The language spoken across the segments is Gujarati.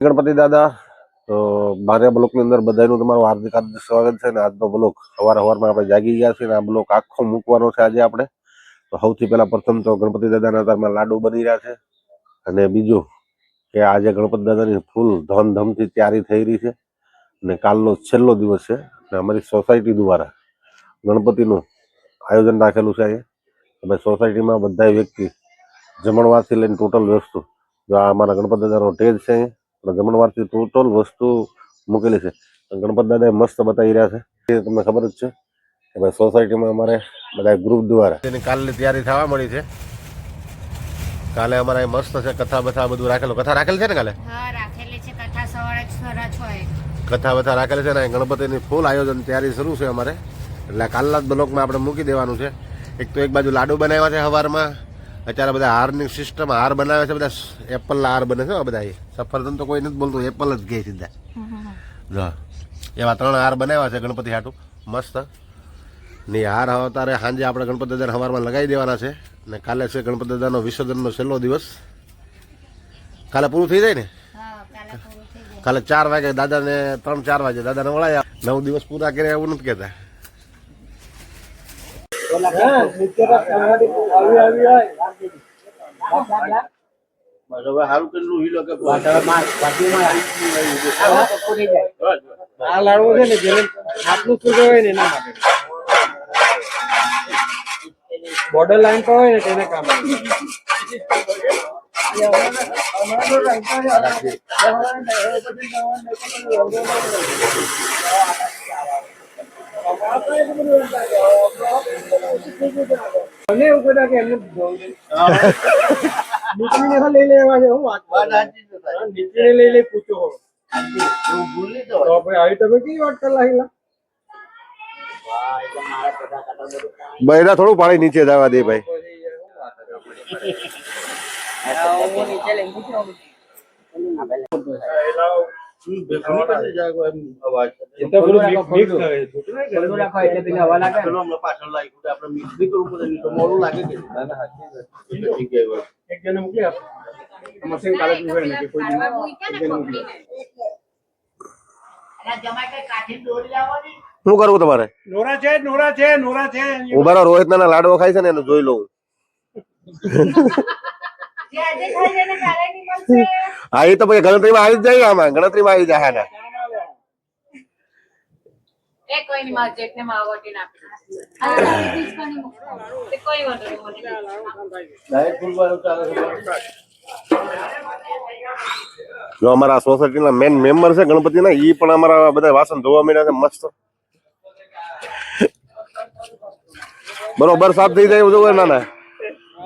ગણપતિ દાદા, તો મારા બ્લોકની અંદર બધાનું તમારું હાર્દિક હાર્દિક સ્વાગત છે ને આજનો બ્લોક સવાર સવારમાં આપણે જાગી ગયા છીએ ને આ બ્લોક આખો મૂકવાનો છે આજે આપણે. તો સૌથી પહેલા પ્રથમ તો ગણપતિ દાદાના તારમાં લાડુ બની રહ્યા છે. અને બીજું કે આજે ગણપતિ દાદાની ફૂલ ધમધમથી તૈયારી થઈ રહી છે. અને કાલનો છેલ્લો દિવસ છે અને અમારી સોસાયટી દ્વારા ગણપતિનું આયોજન રાખેલું છે અહીંયા. અમે સોસાયટીમાં બધા વ્યક્તિ જમણવાથી લઈને ટોટલ વસ્તુ જો આ અમારા ગણપતિ દાદાનો ટેજ છે અહીંયા. અને જમણવારથી ટોટલ વસ્તુ મૂકેલી છે. ગણપત દાદા મસ્ત બતાવી રહ્યા છે. એ તમને ખબર જ છે કે ભાઈ સોસાયટીમાં અમારે બધા ગ્રુપ દ્વારા એની કાલની તૈયારી થવા મળી છે. કાલે અમારે મસ્ત છે કથા બથા બધું રાખેલું. કથા રાખેલી છે ને કાલે? હા રાખેલી છે. કથા સવારે સાડા છ એ કથા બથા રાખેલી છે ને ગણપતિની ફૂલ આયોજન તૈયારી શરૂ છે અમારે. એટલે કાલના જ બ્લોકમાં આપણે મૂકી દેવાનું છે. એક તો એક બાજુ લાડુ બનાવ્યા છે સવારમાં અત્યારે બધા હારની સિસ્ટમ હાર બનાવે છે બધા એપલના હાર બને છે બધા એ. સફરજન તો કોઈ નથી બોલતું એપલ જ કહે સીધા. જો એવા ત્રણ હાર બનાવ્યા છે ગણપતિ હાટું. મસ્ત. ને હાર હવે તારે સાંજે આપણે ગણપતિ દાદાને સવારમાં લગાવી દેવાના છે. ને કાલે છે ગણપતિ દાદાનો વિસર્જનનો છેલ્લો દિવસ. કાલે પૂરું થઈ જાય ને? કાલે ચાર વાગે દાદાને ત્રણ ચાર વાગે દાદાને વળાયા. નવ દિવસ પૂરા કર્યા એવું નથી કહેતા. આ લાડવો છે ને જેને આટલું સુગર હોય ને એના માટે બોર્ડર લાઈન પર હોય ને તેને કામ આવે. મને એવું કહેતા કે એમને નીકળીને લઈ લેવા છે હું વાત નીકળીને લઈ લઈ પૂછો. તો ભાઈ આવી તમે કઈ વાત કરવા લાગેલા બૈરા થોડું પાણી નીચે જવા દે ભાઈ. શું કરવું તમારે નોરા છે નોરા છે નોરા છે ઊભા રહો રોહિત ના લાડવો ખાય છે ને એનું જોઈ લઉં હા એ તો પછી ગણતરીમાં આવી જ જાય આમાં. ગણતરીમાં આવી જાય ને. એ જો અમારા સોસાયટીના મેન મેમ્બર છે ગણપતિના ઈ પણ અમારા બધા વાસણ ધોવા મળ્યા છે મસ્ત. બરોબર સાફ થઈ જાય એવું જોવે ના ના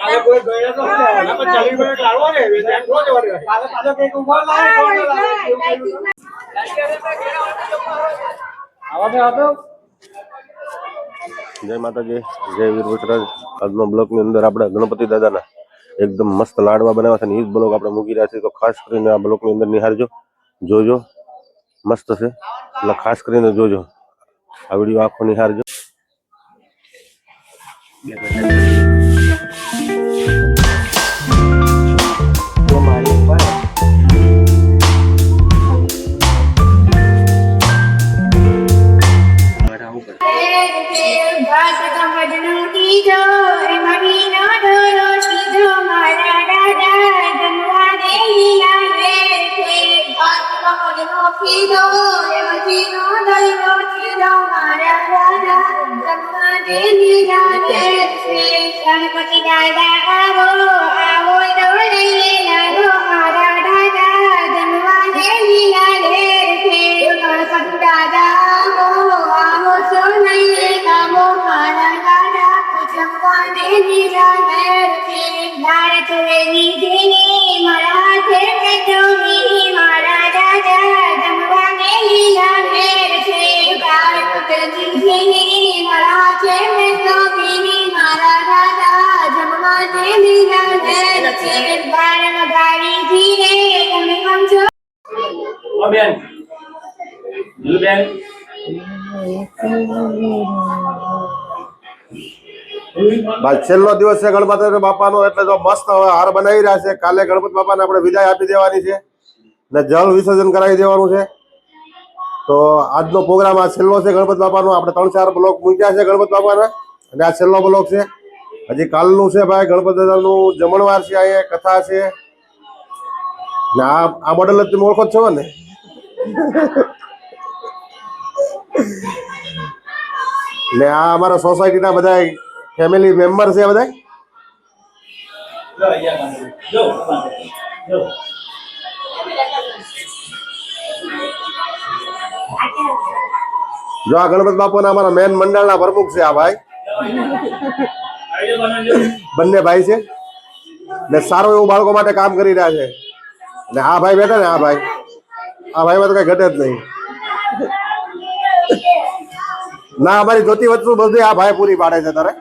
ના અરે રોય ગણો ના બે તો ભૂતો દેર માવના માં આવે પછી કાલે કોઈ ગયા તો ના પણ ચાલી મિનિટ લાડવો ને વેચાણ રોજ વળે. કાલે પાછો કંઈક ઊભા લાવે, કોણ લાવે? આવા બે આપો. જય માતાજી જય વીર વિઠરાજ આજનો બ્લોકની અંદર આપણે ગણપતિ દાદાના એકદમ મસ્ત લાડવા બનાવ્યા છે ને એ જ બ્લોક આપણે મૂકી રહ્યા છીએ. તો ખાસ કરીને આ બ્લોકની અંદર નિહાળજો જોજો. મસ્ત છે. એટલે ખાસ કરીને જોજો. આ વીડિયો આખો નિહાળજો. ગણપતિ દાદા આવો આવો દોડે લાડો મારા પછી દરબારમાં ગાડી ધીરે તમે સમજો ઓ બેન. જી બેન. બાદ છેલ્લો દિવસ છે ગણપતિ બાપાનો એટલે જો મસ્ત હવે હાર બનાવી રહ્યા છે. કાલે ગણપતિ બાપાને આપણે વિદાય આપી દેવાની છે. ને જળ વિસર્જન કરાવી દેવાનું છે. તો આજનો પ્રોગ્રામ આ છેલ્લો છે ગણપતિ બાપાનો. આપણે ત્રણ ચાર બ્લોક મૂક્યા છે ગણપત બાપાના. અને આ છેલ્લો બ્લોક છે હજી કાલનું છે ભાઈ ગણપત દાદાનું જમણવાર છે અહીંયા કથા છે. ને આ આ મોડેલ જ તમે ઓળખો છો ને? ને આ અમારા સોસાયટીના બધા ફેમિલી મેમ્બર છે બધા? જો આ ગણપત બાપુના અમારા મેન મંડળના પ્રમુખ છે આ ભાઈ. બંને ભાઈ છે ને સારું એવું બાળકો માટે કામ કરી રહ્યા છે. ને આ ભાઈ બેઠા ને, આ ભાઈ. આ ભાઈમાં તો કઈ ઘટે જ નહીં. ના, અમારી જોતી વસ્તુ બધી આ ભાઈ પૂરી પાડે છે તારે.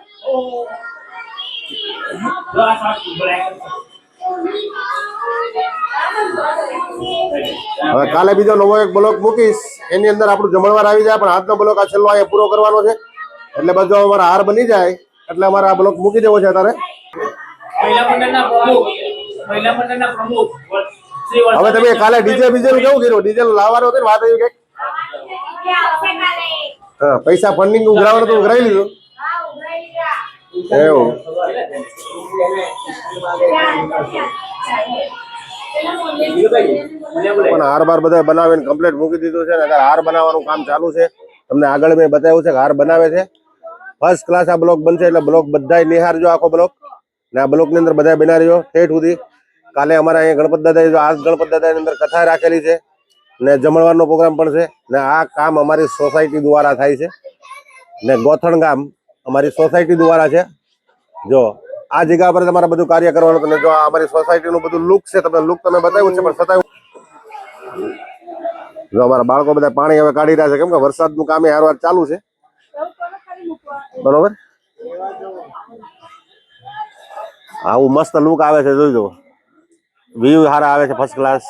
હવે કાલે બીજો નવો એક બ્લોક મૂકીશ. એની અંદર આપણું જમણવાર આવી જાય, પણ આજનો બ્લોક આ છેલ્લો પૂરો કરવાનો છે. એટલે બધો અમારા હાર બની જાય. એટલે અમારે આ બ્લોક મૂકી દેવો છે તારે હવે તમે કાલે ડીજે બીજે નું કેવું કર્યું? ડીજે લાવવાનું હતું વાત આવી કંઈક? હા પૈસા ફંડિંગ ઉઘરાવાનું તો ઉઘરાવી લીધું. એવું. પણ હાર બાર બધા બનાવીને કમ્પ્લીટ મૂકી દીધું છે ને હાર બનાવવાનું કામ ચાલુ છે. તમને આગળ મેં બતાવ્યું છે કે હાર બનાવે છે. ફર્સ્ટ ક્લાસ આ બ્લોક બનશે એટલે બ્લોક બધા નિહારજો આખો બ્લોક ને આ બ્લોકની અંદર બધા બનાવી રહ્યો ઠેઠ સુધી. કાલે અમારા અહીંયા ગણપત દાદા આ ગણપત દાદાની અંદર કથા રાખેલી છે. ને જમણવારનો પ્રોગ્રામ પણ છે. ને આ કામ અમારી સોસાયટી દ્વારા થાય છે. ને ગોથણ ગામ અમારી સોસાયટી દ્વારા છે. જો, આ જગ્યા પર તમારે બધું કાર્ય કરવાનું તમે જો અમારી સોસાયટીનું બધું લુક છે તમે લુક તમે બતાવ્યું છે, પણ છતાં જો અમારા બાળકો બધા પાણી હવે કાઢી રહ્યા છે. કેમ કે વરસાદનું કામ હારવાર ચાલુ છે. બરોબર? આવું મસ્ત લુક આવે છે, જોઈ જો વ્યૂ સારા આવે છે ફર્સ્ટ ક્લાસ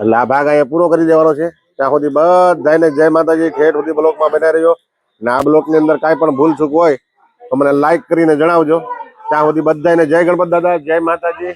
એટલે આ ભાગ અહીંયા પૂરો કરી દેવાનો છે. ત્યાં સુધી બધાને જય માતાજી, ઠેઠ સુધી બ્લોકમાં બેઠા રહ્યો ને આ બ્લોકની અંદર કાંઈ પણ ભૂલ ચૂક હોય તો મને લાઈક કરીને જણાવજો. ત્યાં સુધી બધાને જય ગણપત દાદા, જય માતાજી.